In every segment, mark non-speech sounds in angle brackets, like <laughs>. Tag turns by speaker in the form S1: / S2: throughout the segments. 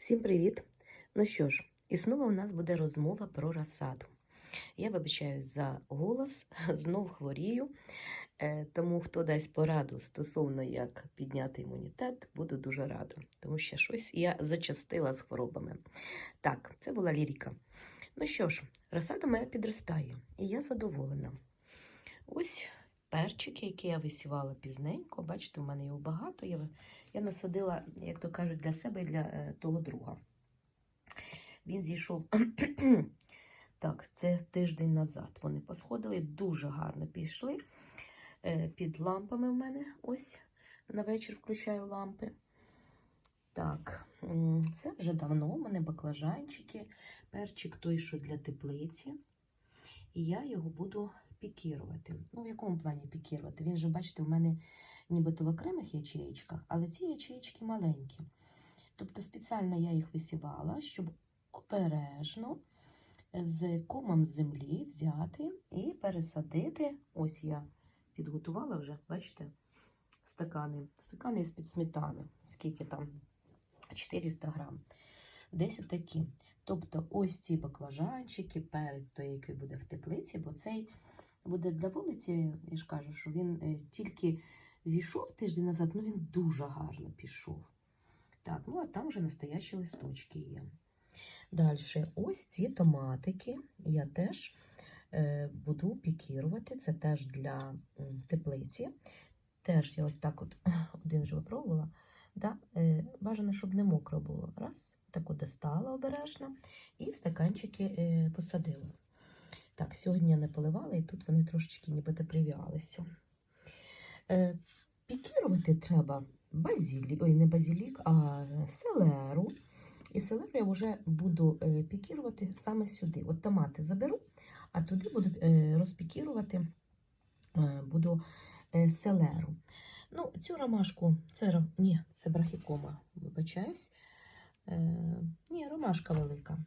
S1: Всім привіт! Ну що ж, і знову у нас буде розмова про розсаду. Я вибачаюсь за голос, <laughs> знов хворію, е, тому хто дасть пораду стосовно як підняти імунітет, буду дуже рада, тому що щось я зачастила з хворобами. Так, це була лірика. Ну що ж, розсада моя підростає, і я задоволена. Ось перчики, які я висівала пізненько. Бачите, у мене його багато. Я, я насадила, як то кажуть, для себе і для е, того друга. Він зійшов. <clears throat> так, це тиждень назад. Вони посходили, дуже гарно пішли. Е, під лампами в мене ось на вечір включаю лампи. Так, це вже давно у мене баклажанчики, перчик той, що для теплиці. І я його буду пікірувати. Ну, в якому плані пікірувати? Він же, бачите, в мене нібито в окремих ячеєчках, але ці ячеєчки маленькі. Тобто спеціально я їх висівала, щоб обережно з комом землі взяти і пересадити. Ось я підготувала вже, бачите, стакани. Стакани з-під сметани. Скільки там? 400 грам. Десь отакі. Тобто ось ці баклажанчики, перець, той, який буде в теплиці, бо цей буде для вулиці, я ж кажу, що він е, тільки зійшов тиждень назад, ну він дуже гарно пішов. Так, ну а там вже настоящі листочки є. Далі, ось ці томатики я теж е, буду пікірувати. Це теж для теплиці. Теж я ось так от <clears throat> один вже випробувала. Да? Е, бажано, щоб не мокро було. Раз, так от достала обережно і в стаканчики е, посадила. Так, сьогодні я не поливала, і тут вони трошечки нібито прив'ялися. Е, пікірувати треба базілік, ой, не базілік, а селеру. І селеру я вже буду е, пікірувати саме сюди. От томати заберу, а туди буду е, розпікірувати е, буду селеру. Ну, цю ромашку, це ні, це брахікома, вибачаюсь. Е, ні, ромашка велика.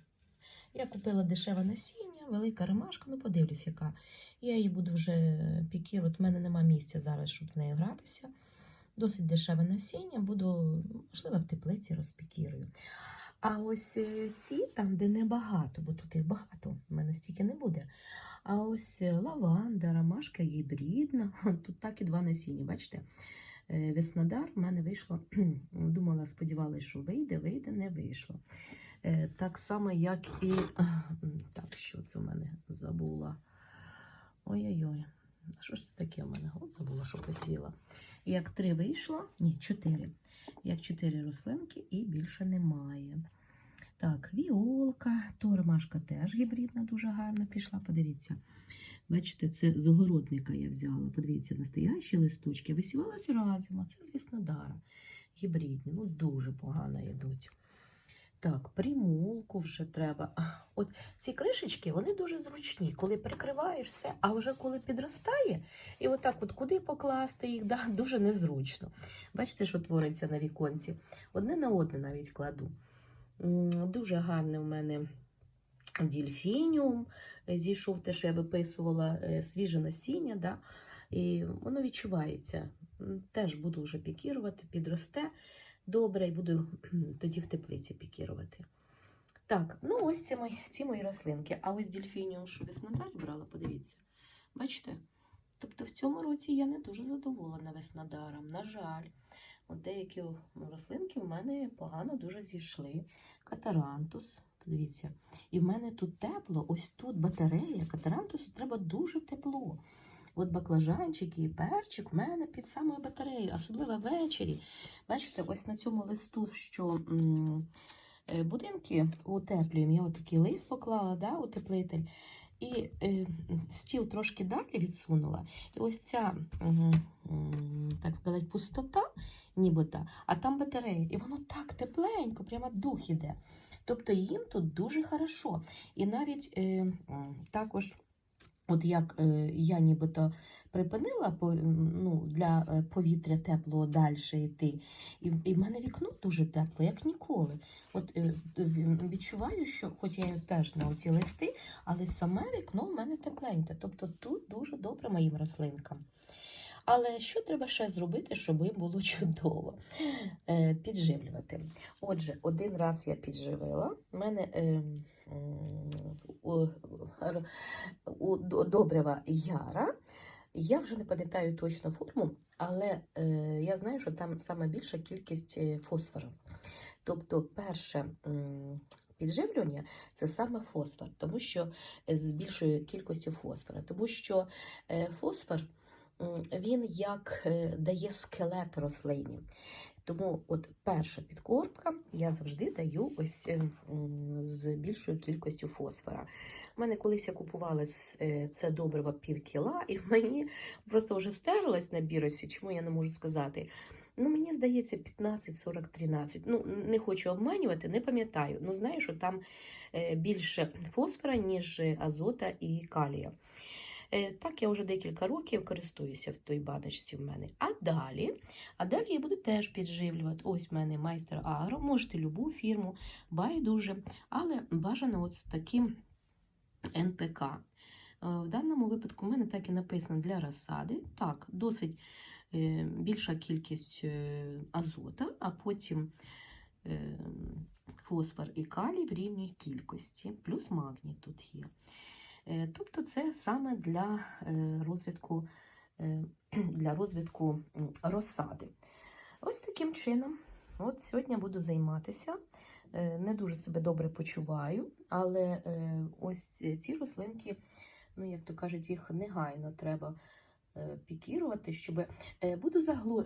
S1: Я купила дешеве насіння, велика ромашка, ну подивлюсь, яка. Я її буду вже пікірувати. У мене нема місця зараз, щоб в нею гратися. Досить дешеве насіння, буду, можливо, в теплиці розпікірую. А ось е, ці, там, де небагато, бо тут їх багато, в мене стільки не буде. А ось е, лаванда, ромашка гібридна. <laughs> Тут так і два насіння, бачите? Е, Веснодар в мене вийшло, <clears throat> думала, сподівалася, що вийде, вийде, не вийшло. Е, Так само, як і. <clears throat> Так, що це в мене забула? Ой-ой-ой. Що ж це таке в мене? От забула, що посіла. Як три вийшло, ні, чотири. Як чотири рослинки і більше немає. Так, віолка, то ромашка теж гібридна, дуже гарно пішла. Подивіться. Бачите, це з огородника я взяла. Подивіться, настоящі листочки. Висівалися разом, а це з Віснодара. Гібридні, ну дуже погано йдуть. Так, примулку вже треба. От ці кришечки, вони дуже зручні, коли прикриваєш все, а вже коли підростає, і отак от куди покласти їх, <laughs> да, дуже незручно. Бачите, що твориться на віконці? Одне на одне навіть кладу. Дуже гарне у мене дільфініум. Е, Зійшов те, що я виписувала е, свіже насіння, да? і воно відчувається. Теж буду вже пікірувати, підросте добре, і буду <clears throat> тоді в теплиці пікірувати. Так, ну ось ці мої, ці мої рослинки. А ось дільфініум, що веснодарі брала, подивіться. Бачите? Тобто в цьому році я не дуже задоволена веснодаром. На жаль, от деякі рослинки в мене погано дуже зійшли. Катарантус, подивіться. І в мене тут тепло, ось тут батарея. Катарантусу треба дуже тепло. От баклажанчики і перчик в мене під самою батареєю, особливо ввечері. Бачите, ось на цьому листу, що е, будинки утеплюємо, я отакий лист поклала, да, утеплитель. І е, стіл трошки далі відсунула. І ось ця, так сказати, пустота, нібито, а там батарея. І воно так тепленько, прямо дух іде. Тобто їм тут дуже хорошо. І навіть е, також, от як е, я нібито припинила ну, для е, повітря теплого далі йти, і, і в мене вікно дуже тепло, як ніколи. От е, відчуваю, що, хоч я теж на оці листи, але саме вікно в мене тепленьке. Тобто тут дуже добре моїм рослинкам. Але що треба ще зробити, щоб їм було <laughs> чудово? Підживлювати. Отже, один раз я підживила. У мене е, м, у, добрива яра. Я вже не пам'ятаю точно форму, але е, я знаю, що там саме більша кількість е, фосфору. Тобто, перше підживлювання це саме фосфор, тому що е, з більшою кількістю фосфора, тому що е, фосфор він як дає скелет рослині. Тому от перша підкормка я завжди даю ось е, з більшою кількістю фосфора. У мене колись я купувала е, це добриво пів кіла, і <laughs> мені просто вже стерлась на біросі, чому я не можу сказати. Ну, мені здається, 15, 40, 13. Ну, не хочу обманювати, не пам'ятаю. Ну, знаю, що там е, більше фосфора, ніж азота і калія. Е, Так, я вже декілька років користуюся в той баночці в мене. А далі, а далі я буду теж підживлювати. Ось в мене майстер Агро, можете любу фірму, байдуже, але бажано от з таким НПК. Е, В даному випадку в мене так і написано для розсади. Так, досить е, більша кількість азота, а потім фосфор і калій в рівній кількості, плюс магній тут є. Е, Тобто це саме для е, розвитку, е, <clears throat> для розвитку розсади. Ось таким чином. От сьогодні буду займатися. Не дуже себе добре почуваю, але ось ці рослинки, ну як то кажуть, їх негайно треба пікірувати, щоб буду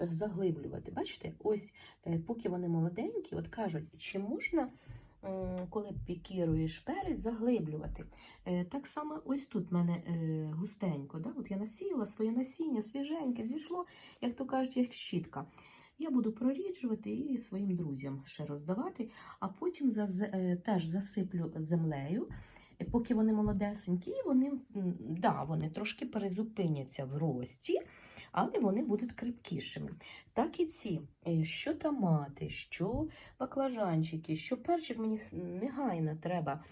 S1: заглиблювати. Бачите, ось поки вони молоденькі, от кажуть, чи можна, коли пікіруєш перець, заглиблювати. Е, Так само ось тут в мене е, густенько. Да? От я насіяла своє насіння, свіженьке, зійшло, як то кажуть, як щітка. Я буду проріджувати і своїм друзям ще роздавати, а потім е, теж засиплю землею, е, поки вони молодесенькі, і вони, да, вони трошки перезупиняться в рості, але вони будуть крепкішими. Так і ці, е, що томати, що баклажанчики, що перчик, мені негайно треба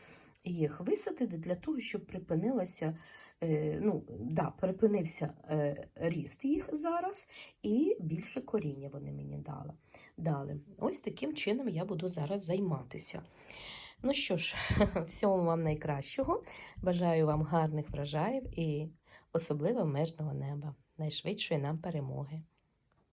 S1: їх висадити для того, щоб припинилася. е, Ну, да, припинився е, ріст їх зараз, і більше коріння вони мені дали. дали. Ось таким чином я буду зараз займатися. Ну що ж, <laughs> всього вам найкращого. Бажаю вам гарних врожаїв і особливо мирного неба, найшвидшої нам перемоги.